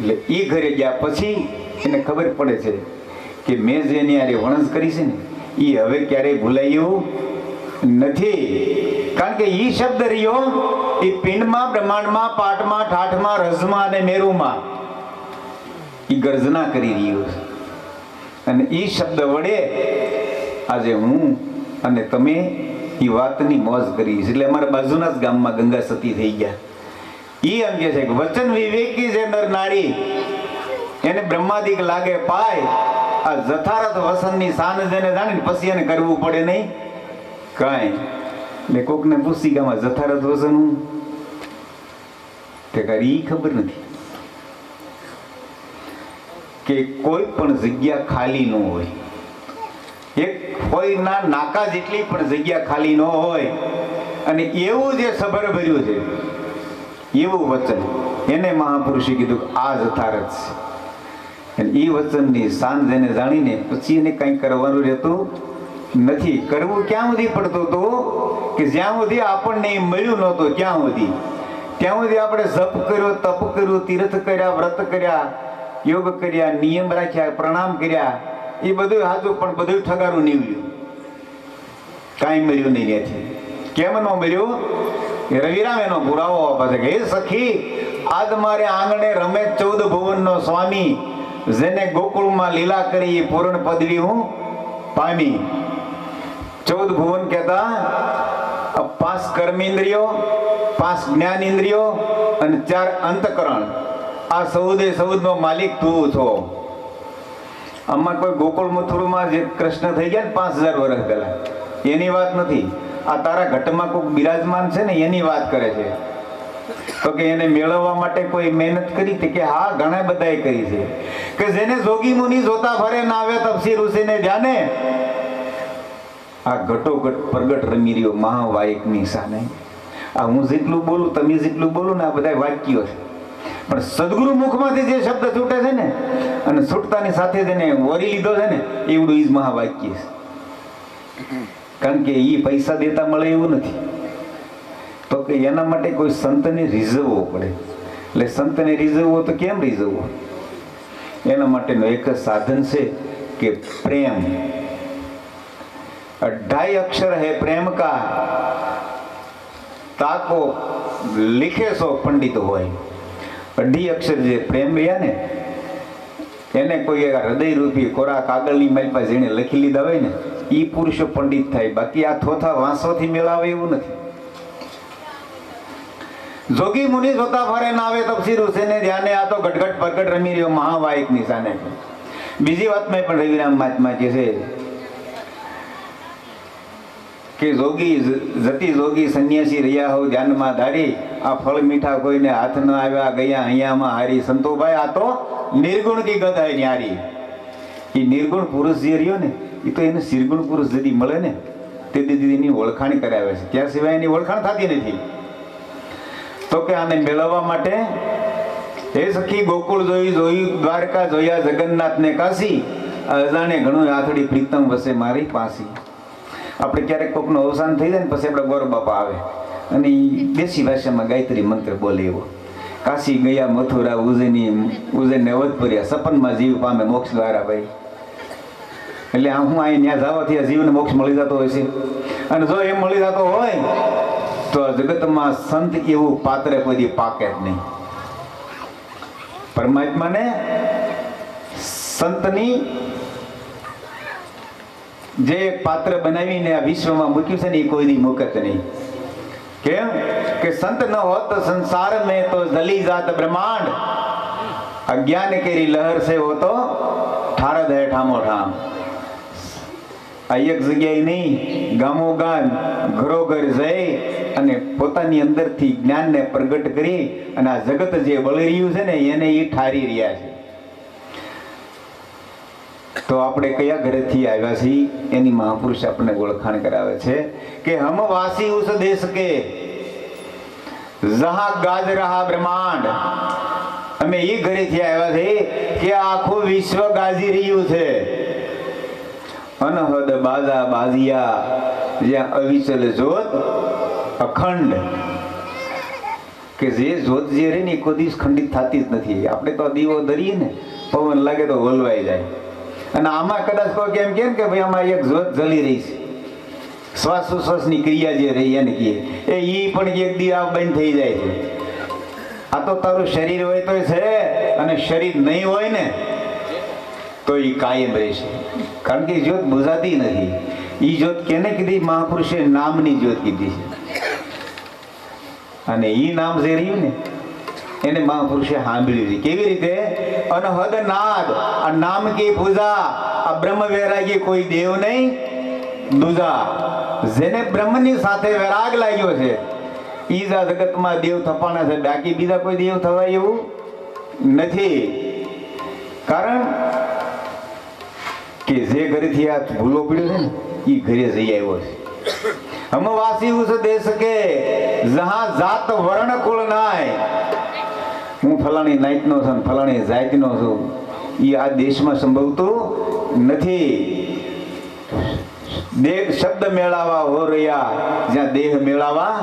એટલે એ ઘરે ગયા પછી એને ખબર પડે છે કે મેં જે એની હારે વણસ કરી છે ને એ હવે ક્યારેય ભૂલાયું નથી. કારણ કે એ શબ્દ રહ્યો એ પિંડમાં, બ્રહ્માંડમાં, પાઠમાં, ઠાઠમાં, રસમાં અને મેરુમાં. એ ગર્જના કરી રહ્યો છે. અને એ શબ્દ વડે આજે હું અને તમે એ વાતની મોજ કરી. એટલે અમારા બાજુના જ ગામમાં ગંગા સતી થઈ ગયા. એ કે છે કે વચન વિવેકી છે નર નારી. એને બ્રહ્માદિક લાગે પાય. આ જથારથ વસનની સાન જેને જાણે પછી એને કરવું પડે નહીં. કાંઈ. એટલે કોકને પૂછી કે આમાં જથારથ વસન હું તે કરી ખબર નથી. કે કોઈ પણ જગ્યા ખાલી ન હોય. એક કોઈના નાકા જેટલી પણ જગ્યા ખાલી ન હોય. અને એવું જે સભર ભર્યું છે એવું વચન. એને મહાપુરુષે કીધું આ જ છે. અને એ વચનની સાંજ એને જાણીને પછી એને કંઈ કરવાનું રહેતું નથી. કરવું ક્યાં સુધી પડતું હતું કે જ્યાં સુધી આપણને એ મળ્યું નહોતું ક્યાં સુધી. ત્યાં સુધી આપણે જપ કર્યો, તપ કર્યું, તીર્થ કર્યા, વ્રત કર્યા, યોગ કર્યા, નિયમ રાખ્યા, પ્રણામ કર્યા એ બધું સાચું, પણ બધું ઠગારું નીવડ્યું. કાંઈ મળ્યું નહીં ત્યાંથી. કેમ ન મળ્યું? રવિરામ એનો પુરાવો આપે છે કે હે સખી, આજ મારે આંગણે રમે ચૌદ ભુવનનો સ્વામી, જેને ગોકુળમાં લીલા કરી એ પૂર્ણ પદવી હું પામી. ચૌદ ભુવન કહેતા પાંચ કર્મેન્દ્રિયો, પાંચ જ્ઞાન ઇન્દ્રિયો અને ચાર અંતકરણ. આ સૌદે સૌદનો માલિક તું છો. આમાં કોઈ ગોકુળ મથુરમાં જે કૃષ્ણ થઈ ગયા ને પાંચ હજાર વર્ષ પહેલા, એની વાત નથી. આ તારા ઘટમાં કોઈક બિરાજમાન છે ને, એની વાત કરે છે. તો કે એને મેળવવા માટે કોઈ મહેનત કરી હતી કે હા, ઘણા બધાએ કરી છે. કે જેને જોગી મુનિ જોતા ફરે ના આવે તપસી ઋષિને ધ્યાને, આ ઘટોઘટ પ્રગટ રમી રહ્યો મહાવાયકની સામે. આ હું જેટલું બોલું, તમે જેટલું બોલું ને, આ બધા વાક્યો છે. પણ સદગુરુ મુખમાંથી જે શબ્દ છૂટે છે ને, અને છૂટતાની સાથે જ એને વરી લીધો છે ને એવડું ઈજ મહાવાક્ય છે. કારણ કે એ પૈસા દેતા મળે એવું નથી. તો કે એના માટે કોઈ સંતને રીઝવવો પડે. એટલે સંતને રીઝવવો તો કેમ રીઝવવો એના માટેનું એક જ સાધન છે કે પ્રેમ. અઢાઈ અક્ષર હે પ્રેમ કા? તાકો લીખે સો પંડિત હોય. અઢી અક્ષર જે પ્રેમ રહ્યા ને, એને કોઈ એક હૃદયરૂપી કોરા કાગળની પાસે જેને લખી લીધા હોય ને એ પુરુષો પંડિત થાય. બાકી આ થોથા વાંસોથી મેળાવે એવું નથી. જોગી મુનિ જોતા ફરે ના આવે તપસીર હુસેને ધ્યાને આ તો ગટગટ પરગટ રમી રહ્યો મહાવાયક નિશાને બીજી વાતમાં પણ રવિરામ મહાત્મા કહે છે કે જોગી જતી જોગી સંન્યાસી રહ્યા હો ધ્યાનમાં ધારી આ ફળ મીઠા કોઈને હાથ ન આવ્યા ગયા, અહીંયામાં હારી. સંતોભાઈ, આ તો નિર્ગુણ કી ગદાય ન્યારી. એ નિર્ગુણ પુરુષ જે રહ્યો ને એ તો એને શિરગુણ પુરુષ જેથી મળે ને, તે દીદી એની ઓળખાણ કરાવે છે. ત્યાં સિવાય એની ઓળખાણ થતી નથી. તો કે આને મેળવવા માટે, હે સખી, ગોકુળ જોઈ જોઈ, દ્વારકા જોયા જગન્નાથ ને કાશી અજાણે ઘણું આથડી પ્રીતમ વસે મારી પાસી. આપણે ક્યારેક કોકનું અવસાન થઈ જાય ને, પછી આપણે ગોર બાપા આવે. અને દેશી ભાષામાં ગાયત્રી મંત્ર બોલે એવો. કાશી ગયા મથુરા ઉજ્જૈની ઉજ્જૈન અવધપુર્યા સપનમાં જીવ પામે મોક્ષ દ્વારા ભાઈ એટલે હું અહીં ત્યાં જવાથી આ જીવને મોક્ષ મળી જતો હોય છે. અને જો એમ મળી જતો હોય, તો જગતમાં સંત એવું પાત્ર કોઈ પાકે જ નહીં. પરમાત્માને સંતની જે પાત્ર બનાવીને આ વિશ્વમાં મૂક્યું છે ને, એ કોઈ દી મૂકત નહીં. કેમ? કે સંત ન હોત સંસાર મેં તો જલી જાત બ્રહ્માંડ. અજ્ઞાન કેરી લહર સે હો તો ઠારદ હે ઠામો ઠામ આ એક જગ્યાએ નહીં ગામો ગામ ઘરો ઘર જઈ અને પોતાની અંદરથી જ્ઞાનને પ્રગટ કરી અને આ જગત જે બળી રહ્યું છે ને, એને એ ઠારી રહ્યા છે. તો આપણે કયા ઘરેથી આવ્યા છીએ? એની મહાપુરુષ આપણને ઓળખાણ કરાવે છે કે હમ વાસી ઉસ દેશ કે, જહા ગાજ રહા બ્રહ્માંડ. અમે એ ઘરેથી આવ્યા છે કે આખું વિશ્વ ગાજી રહ્યું છે. અનહદ બાજા બાજિયા જ્યાં અવિચલ જોત અખંડ. કે જે જોત જે રે ને કોઈ દિવસ ખંડિત થતી જ નથી. આપણે તો દીવો ધરીએ ને, પવન લાગે તો વલવાઈ જાય. અને આમાં કદાચ કોઈ કેમ કેમ કે ભાઈ આમાં એક જોત જલી રહી છે. શ્વાસોશ્વાસની ક્રિયા જે રહી એને કહીએ, એ ઈ પણ એક દી આ બંધ થઈ જાય છે. આ તો તારું શરીર હોય તો છે, અને શરીર નહીં હોય ને તો એ કાયમ રહેશે. કારણ કે જ્યોત બુઝાતી નથી. એ જ્યોત કેને કીધી? મહાપુરુષે નામની જ્યોત કીધી છે. અને એ નામ જે રહ્યું ને, એને મહાપુરુષે સાંભળ્યું છે. કેવી રીતે? અનહદ નાદ. આ નામ કે પૂજા આ બ્રહ્મ વૈરાગી કોઈ દેવ નહીં. દુજા. જેને બ્રહ્મની સાથે વૈરાગ લાગ્યો છે ઈજા જગતમાં દેવ થપાણા છે. બાકી બીજા કોઈ દેવ થવાય એવું નથી. કારણ કે જે ઘરેથી આ ભૂલો પડ્યો છે ને એ ઘરે જઈ આવ્યો છે. હમ વાસી ઉસ દેશ કે, જહા જાત વર્ણ કુળ નાય. હું ફલાણી નાઈટનો છું ફલાણી જાતનો છું. એ આ દેશમાં સંભવતું નથી. દેહ શબ્દ મેળાવા હો રહ્યા, જ્યાં દેહ મેળાવા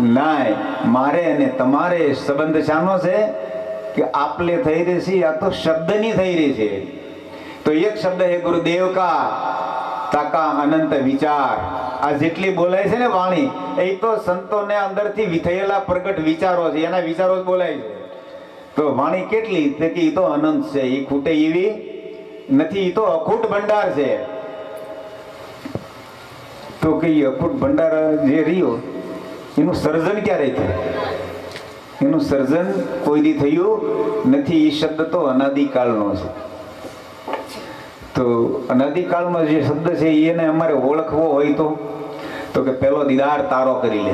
નાય. મારે અને તમારે સંબંધ શાનો છે કે આપલે થઈ રહી છે આ તો શબ્દની થઈ રહી છે. તો એક શબ્દ હે ગુરુદેવ કા તાકા અનંત વિચાર. આ જેટલી બોલાય છે ને વાણી, એ તો સંતોને અંદરથી વિથયેલા પ્રગટ વિચારો છે, એના વિચારો જ બોલાય છે. તો વાણી કેટલી? તે કે તો અનંત છે એ ખૂટે એવી નથી એ તો અખૂટ ભંડાર છે. તો કે એ અખૂટ ભંડાર જે રહ્યો, એનું સર્જન ક્યારે થયું? એનું સર્જન કોઈ દી થયું નથી એ શબ્દ તો અનાદિકાળનો છે. તો અનાદિકાળનો જે શબ્દ છે એને અમારે ઓળખવો હોય તો? તો કે પહેલો દીદાર તારો કરી લે.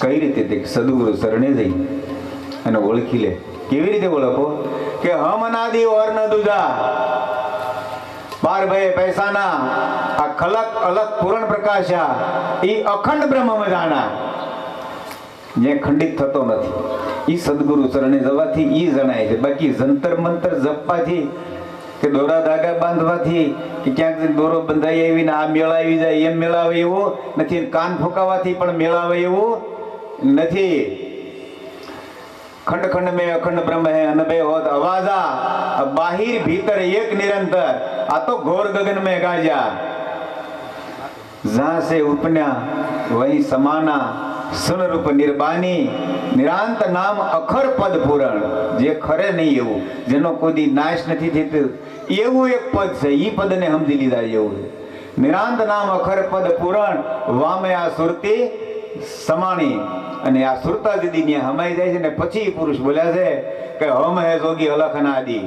કઈ રીતે સદગુરુ શરણે જઈ અને ઓળખી લે? કેવી રીતે ઓળખો? કે હમ અનાદિ ઓર ન દુજા. બાર ભાઈ પૈસાના. આ ખલક અલગ પૂરણ પ્રકાશા એ અખંડ બ્રહ્મ જાણા. જે ખંડિત થતો નથી. એ સદગુરુ ચરણે જવાથી એ જણાય છે. બાકી જંતર મંતર જપવાથી કે દોરા ધાગા બાંધવાથી કે ક્યાંક દોરો બંધાઈ આવી ને આ મેળાવી જાય, એમ મેળાવે એવો નથી. કાન ફૂંકાવાથી પણ મેળાવે એવો નથી. ખંડ ખંડ મેં અખંડ બ્રહ્મ હે અન બે હોત અવાજા. બાહિર ભીતર એક નિરંતર. આ તો ઘોર ગગન મે ગાજા જ્યાં સે ઉપન્યા, વહી સમાના. સુનરૂપ નિર્બાની નિરાંત નામ અખર પદ પૂરણ, જે ખરે નહીં એવું, જેનો કોઈ નાશ નથી થતું. એવું એક પદ છે એ પદને સમજી લીધા એવું. નિરાંત નામ અખર પદ પૂરણ, વામે આ સુરતિ સમાણી. અને આ સુરતા દીદી ને હમાઈ જાય છે ને પછી પુરુષ બોલ્યા છે કે હમ હે જોગી અલખના આદિ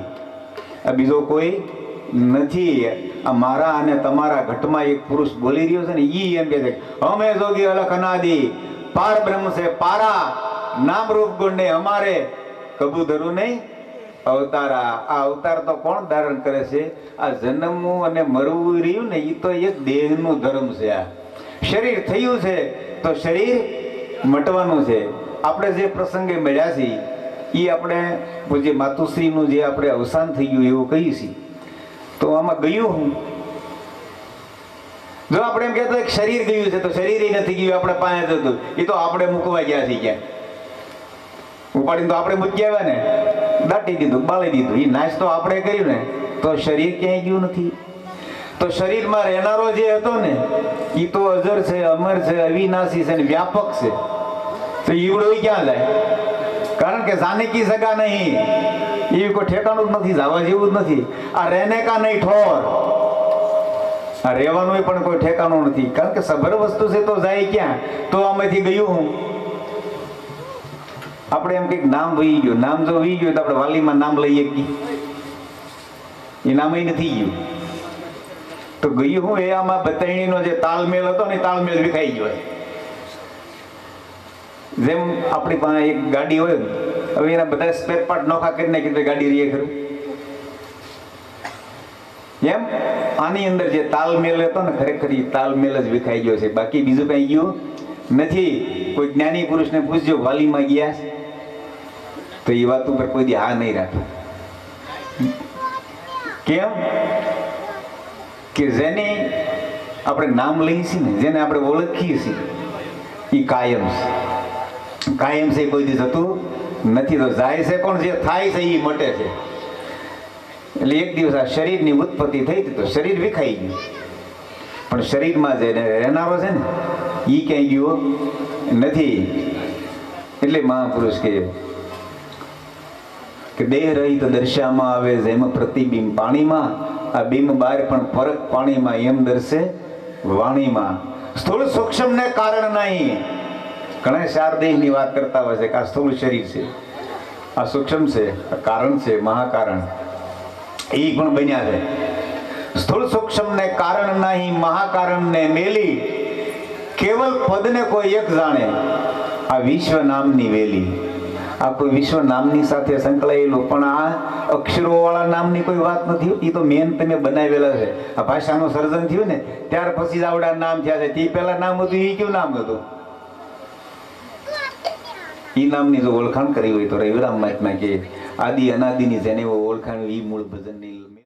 આ બીજો કોઈ નથી. આ મારા અને તમારા ઘટમાં એક પુરુષ બોલી રહ્યો છે ને ઈ એમ કે છે, હમે જોગી અલખ અનાદી પાર બ્રહ્મ છે, પારા નામ રૂપ ગુણ ને અમારે કબૂ ધરું નહીં. અવતારા, આ અવતાર તો કોણ ધારણ કરે છે? આ જન્મવું અને મરવું રહ્યું ને એ તો એક દેહનું ધર્મ છે આ. શરીર થયું છે, તો શરીર મટવાનું છે. આપણે જે પ્રસંગે મળ્યા છીએ એ આપણે પૂજ્ય માતુશ્રીનું જે આપણે અવસાન થઈ ગયું એવું કહીએ છીએ. તો આમાં ગયું હું. જો આપણે એમ કહેતા શરીર ગયું છે, તો શરીર નથી ગયું, આપણે પાસે હતું એ તો આપણે મૂકવા ગયા છીએ ક્યાં. ઉપાડીને તો આપણે મૂકી આવ્યા ને. દાટી દીધું, બાળી દીધું. એ નાશ તો આપણે કર્યું ને, તો શરીર ક્યાંય ગયું નથી. તો શરીરમાં રહેનારો જે હતો ને એ તો અજર છે, અમર છે, અવિનાશી છે વ્યાપક છે. તો ઈવડો ક્યાં જાય? કારણ કે જાને કી સગા નહીં. એ કોઈ ઠેકાણું જ નથી, જવા જેવું જ નથી. આ રહેને કા નહીં, ઠોર. આ રહેવાનું પણ કોઈ ઠેકાણું નથી. કારણ કે સભર વસ્તુ છે તો જાય ક્યાં? તો આમાંથી ગયું હું. આપણે એમ કંઈક નામ વહી ગયું. નામ જો વહી ગયું તો આપણે વાલીમાં નામ લઈએ એ નામ નથી ગયું. તો ગયું હું એ આમાં બતરણીનો જે તાલમેલ હતો ને તાલમેલ વિખાઈ ગયો જેમ આપણી પાસે એક ગાડી હોય હવે એના બધા સ્પેર પાર્ટ નોખા કરી નાખી ગાડી રહીએ ખરું. એમ? આની અંદર જે તાલમેલ હતો ને, ખરેખર એ તાલમેલ જ વિખાઈ ગયો છે. બાકી બીજું કઈ ગયું નથી. કોઈ જ્ઞાની પુરુષને પૂછજો, વાલીમાં ગયા તો એ વાત ઉપર કોઈ હા નહીં રાખે. કેમ? કે જેને આપણે નામ લઈએ છીએ ને, જેને આપણે ઓળખીએ છીએ એ કાયમ છે. કાયમ છે કોઈ દી જતું નથી. તો જાય છે પણ જે થાય છે એ મટે છે. એટલે એક દિવસ આ શરીરની ઉત્પત્તિ થઈ તો શરીર વિખાઈ ગયું. પણ શરીરમાં જે રહેનારો છે ને એ ક્યાંય ગયો નથી. એટલે મહાપુરુષ કે દેહ રહિત દર્શામાં આવે જેમ પ્રતિબિંબ પાણીમાં, આ બિંબ બાર પણ ફરક પાણીમાં એમ દર્શે વાણીમાં. સ્થૂળ સૂક્ષ્મને કારણ નહીં. ઘણા ચાર દેહની વાત કરતા હોય છે કે આ સ્થૂળ શરીર છે. આ સૂક્ષ્મ છે, આ કારણ છે, મહાકારણ. એ પણ બન્યા છે. સ્થૂળ સૂક્ષ્મને કારણ નહીં, મહાકારણને મેલી. કેવલ પદને કોઈ એક જાણે. આ વિશ્વ નામની વેલી. આ કોઈ વિશ્વ નામની સાથે સંકળાયેલું. પણ આ અક્ષરો વાળા નામની કોઈ વાત નથી એ તો મેન તમે બનાવેલા છે. આ ભાષાનું સર્જન થયું ને, ત્યાર પછી જ આવડા નામ થયા છે. તે પહેલા નામ હતું એ કયું નામ હતું? એ નામની જો ઓળખાણ કરી હોય તો રવિરામ મહાત્મા કે આદિ અનાદિની જેને ઓળખાણ એ મૂળ ભજનની